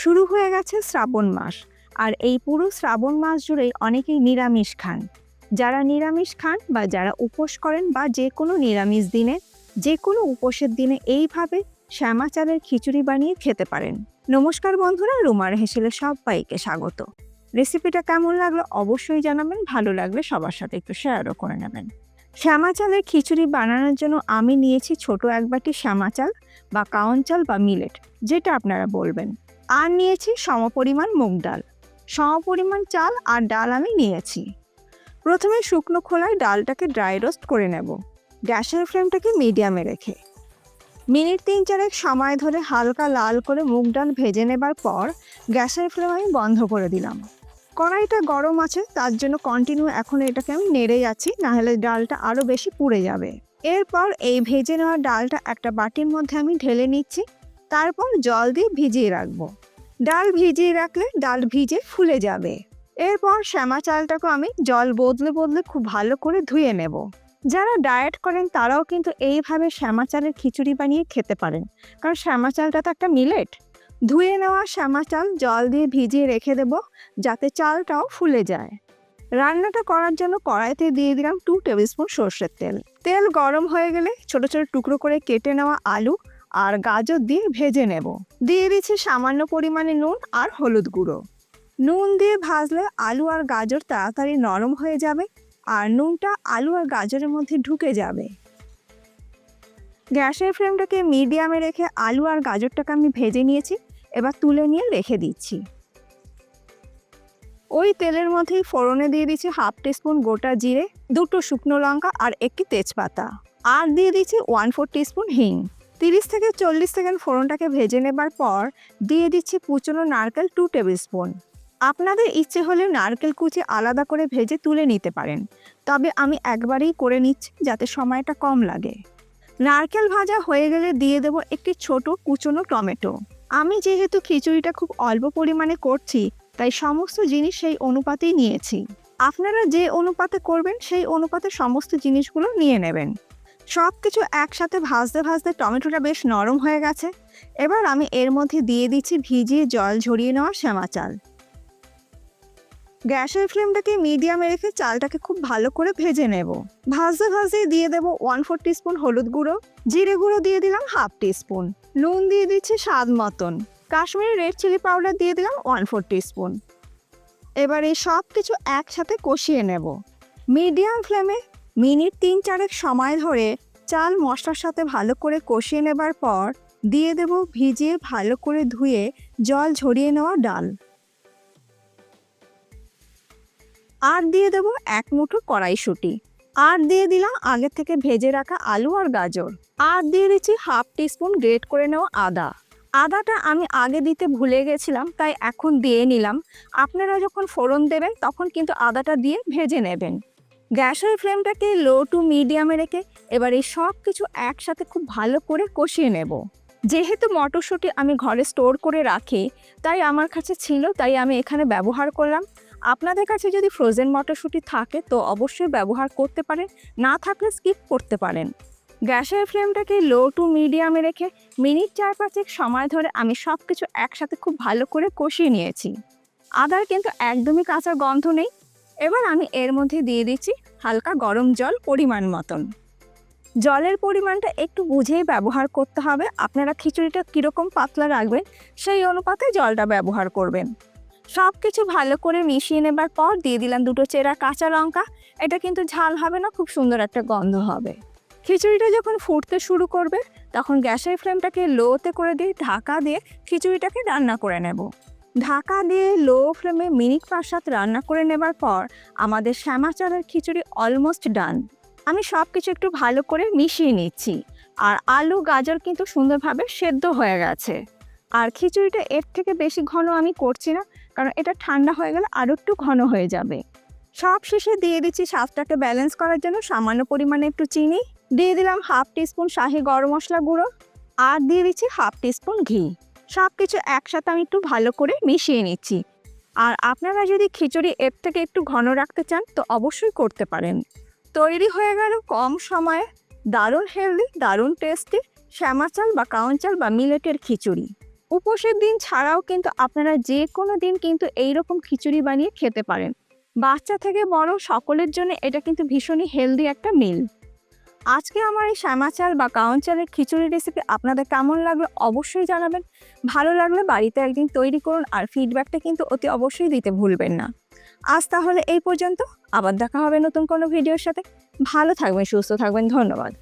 শুরু হয়ে গেছে শ্রাবণ মাস। আর এই পুরো শ্রাবণ মাস জুড়েই অনেকেই নিরামিষ খান। যারা নিরামিষ খান বা যারা উপোস করেন বা যে কোনো নিরামিষ দিনে, যে কোনো উপোসের দিনে এইভাবে শ্যামা চালের খিচুড়ি বানিয়ে খেতে পারেন। নমস্কার বন্ধুরা, রুমার হেসেলে সবাইকে স্বাগত। রেসিপিটা কেমন লাগল অবশ্যই জানাবেন, ভালো লাগলে সবার সাথে একটু শেয়ারও করে নেবেন। শ্যামা চালের খিচুড়ি বানানোর জন্য আমি নিয়েছি ছোট এক বাটি শ্যামা চাল বা কাউন চাল বা মিলেট, যেটা আপনারা বলবেন। আর নিয়েছি সমপরিমাণ মুগ ডাল। সমপরিমাণ চাল আর ডাল আমি নিয়েছি। প্রথমে শুকনো খোলায় ডালটাকে ড্রাই রোস্ট করে নেব। গ্যাসের ফ্লেমটাকে মিডিয়ামে রেখে। মিনিট তিন চারেক সময় ধরে হালকা লাল করে মুগ ডাল ভেজে নেবার পর গ্যাসের ফ্লেম আমি বন্ধ করে দিলাম। কড়াইটা গরম আছে, তার জন্য কন্টিনিউ এখন এটাকে আমি নেড়ে যাচ্ছি, নাহলে ডালটা আরও বেশি পুড়ে যাবে। এরপর এই ভেজে নেওয়া ডালটা একটা বাটির মধ্যে আমি ঢেলে নিচ্ছি। তারপর জল দিয়ে ভিজিয়ে রাখব। ডাল ভিজিয়ে রাখলে ডাল ভিজে ফুলে যাবে। এরপর শ্যামা চালটাকে আমি জল বদলে বদলে খুব ভালো করে ধুয়ে নেব। যারা ডায়েট করেন তারাও কিন্তু এইভাবে শ্যামা চালের খিচুড়ি বানিয়ে খেতে পারেন। কারণ শ্যামা চালটা তো একটা মিলেট। ধুয়ে নেওয়া শ্যামা চাল জল দিয়ে ভিজিয়ে রেখে দেব যাতে চালটাও ফুলে যায়। রান্নাটা করার জন্য কড়াইতে দিয়ে দিলাম টু টেবিল স্পুন সর্ষের তেল। তেল গরম হয়ে গেলে ছোট ছোট টুকরো করে কেটে নেওয়া আলু আর গাজর দিয়ে ভেজে নেব। দিয়ে দিচ্ছি সামান্য পরিমাণে নুন আর হলুদ গুঁড়ো। নুন দিয়ে ভাজলে আলু আর গাজর তাড়াতাড়ি নরম হয়ে যাবে আর নুনটা আলু আর গাজরের মধ্যে ঢুকে যাবে। গ্যাসের ফ্লেমটাকে মিডিয়ামে রেখে আলু আর গাজরটাকে আমি ভেজে নিয়েছি, এবার তুলে নিয়ে রেখে দিচ্ছি। ওই তেলের মধ্যেই ফোড়নে দিয়ে দিচ্ছি হাফ টিস্পুন গোটা জিরে, দুটো শুকনো লঙ্কা আর একটি তেজপাতা। আর দিয়ে দিচ্ছি ওয়ান ফোর টিস্পুন হিং। তিরিশ থেকে চল্লিশ সেকেন্ড ফোড়নটাকে ভেজে নেবার পর দিয়ে দিচ্ছি কুচনো নারকেল টু টেবিল স্পুন আপনাদের ইচ্ছে হলে নারকেল কুচি আলাদা করে ভেজে তুলে নিতে পারেন। তবে আমি একবারেই করে নিচ্ছি যাতে সময়টা কম লাগে। নারকেল ভাজা হয়ে গেলে দিয়ে দেব একটি ছোট কুচনো টমেটো। আমি যেহেতু খিচুড়িটা খুব অল্প পরিমাণে করছি, তাই সমস্ত জিনিস সেই অনুপাতেই নিয়েছি। আপনারা যে অনুপাতে করবেন, সেই অনুপাতে সমস্ত জিনিসগুলো নিয়ে নেবেন। সব কিছু একসাথে ভাজতে ভাজতে টমেটোটা বেশ নরম হয়ে গেছে। এবার আমি এর মধ্যে দিয়ে দিচ্ছি ভিজিয়ে জল ঝরিয়ে নেওয়া শ্যামা চাল। গ্যাসের ফ্লেমটাকে মিডিয়ামে রেখে চালটাকে খুব ভালো করে ভেজে নেব। ভাজতে ভাজতে দিয়ে দেবো ওয়ান ফোর টিস্পুন হলুদ গুঁড়ো, জিরে গুঁড়ো দিয়ে দিলাম হাফ টিস্পুন, নুন দিয়ে দিচ্ছি স্বাদ মতন, কাশ্মীরি রেড চিলি পাউডার দিয়ে দিলাম ওয়ান ফোর টিস্পুন। এবার এই সব কিছু একসাথে কষিয়ে নেব। মিডিয়াম ফ্লেমে মিনিট তিন চারেক সময় ধরে চাল মশলার সাথে ভালো করে কষিয়ে নেবার পর দিয়ে দেব ভিজিয়ে ভালো করে ধুয়ে জল ঝরিয়ে নেওয়া ডাল। আর দিয়ে দেব এক মুঠো কড়াইশুঁটি। আর দিয়ে দিলাম আগে থেকে ভেজে রাখা আলু আর গাজর। আর দিয়ে দিচ্ছি হাফ টিস্পুন গ্রেট করে নেওয়া আদা। আদাটা আমি আগে দিতে ভুলে গেছিলাম, তাই এখন দিয়ে নিলাম। আপনারা যখন ফোড়ন দেবেন, তখন কিন্তু আদাটা দিয়ে ভেজে নেবেন। গ্যাসের ফ্লেমটাকে লো টু মিডিয়ামে রেখে এবার এই সব কিছু একসাথে খুব ভালো করে কষিয়ে নেব। যেহেতু মটরশুঁটি আমি ঘরে স্টোর করে রাখি, তাই আমার কাছে ছিল, তাই আমি এখানে ব্যবহার করলাম। আপনাদের কাছে যদি ফ্রোজেন মটরশুঁটি থাকে, তো অবশ্যই ব্যবহার করতে পারেন, না থাকলে স্কিপ করতে পারেন। গ্যাসের ফ্লেমটাকে লো টু মিডিয়ামে রেখে মিনিট চার পাঁচেক সময় ধরে আমি সব কিছু একসাথে খুব ভালো করে কষিয়ে নিয়েছি। আদার কিন্তু একদমই কাঁচা গন্ধ নেই এবার আমি এর মধ্যে দিয়ে দিচ্ছি হালকা গরম জল পরিমাণ মতন। জলের পরিমাণটা একটু বুঝেই ব্যবহার করতে হবে। আপনারা খিচুড়িটা কীরকম পাতলা রাখবেন, সেই অনুপাতে জলটা ব্যবহার করবেন। সব কিছু ভালো করে মিশিয়ে নেবার পর দিয়ে দিলাম দুটো চেরা কাঁচা লঙ্কা। এটা কিন্তু ঝাল হবে না, খুব সুন্দর একটা গন্ধ হবে। খিচুড়িটা যখন ফুটতে শুরু করবে, তখন গ্যাসের ফ্লেমটাকে লোতে করে দিয়ে ঢাকা দিয়ে খিচুড়িটাকে রান্না করে নেব। ঢাকা দিয়ে লো ফ্লেমে মিনিট পাঁচ সাত রান্না করে নেবার পর আমাদের শ্যামা চালের খিচুড়ি অলমোস্ট ডান আমি সব কিছু একটু ভালো করে মিশিয়ে নিচ্ছি। আর আলু, গাজর কিন্তু সুন্দরভাবে সেদ্ধ হয়ে গেছে। আর খিচুড়িটা এর থেকে বেশি ঘন আমি করছি না, কারণ এটা ঠান্ডা হয়ে গেলে আরও একটু ঘন হয়ে যাবে। সব শেষে দিয়ে দিচ্ছি স্বাদটাকে ব্যালেন্স করার জন্য সামান্য পরিমাণে একটু চিনি। দিয়ে দিলাম হাফ টিস্পুন শাহি গরম মশলা গুঁড়ো। আর দিয়ে দিচ্ছি হাফ টিস্পুন ঘি। সব কিছু একসাথে আমি একটু ভালো করে মিশিয়ে নিচ্ছি। আর আপনারা যদি খিচুড়ি এর থেকে একটু ঘন রাখতে চান, তো অবশ্যই করতে পারেন। তৈরি হয়ে গেল কম সময়ে দারুণ হেলদি দারুণ টেস্টি শ্যামা চাল বা কাউন চাল বা মিলেটের খিচুড়ি। উপোসের দিন ছাড়াও কিন্তু আপনারা যে কোনো দিন কিন্তু এই রকম খিচুড়ি বানিয়ে খেতে পারেন। বাচ্চা থেকে বড় সকলের জন্য এটা কিন্তু ভীষণই হেলদি একটা মিল আজকে আমার এই শ্যামা চাল বা কাউন চালের খিচুড়ি রেসিপি আপনাদের কেমন লাগল অবশ্যই জানাবেন। ভালো লাগলে বাড়িতে একদিন তৈরি করুন আর ফিডব্যাকটা কিন্তু অতি অবশ্যই দিতে ভুলবেন না। আজ তাহলে এই পর্যন্ত, আবার দেখা হবে নতুন কোনো ভিডিওর সাথে। ভালো থাকবেন, সুস্থ থাকবেন, ধন্যবাদ।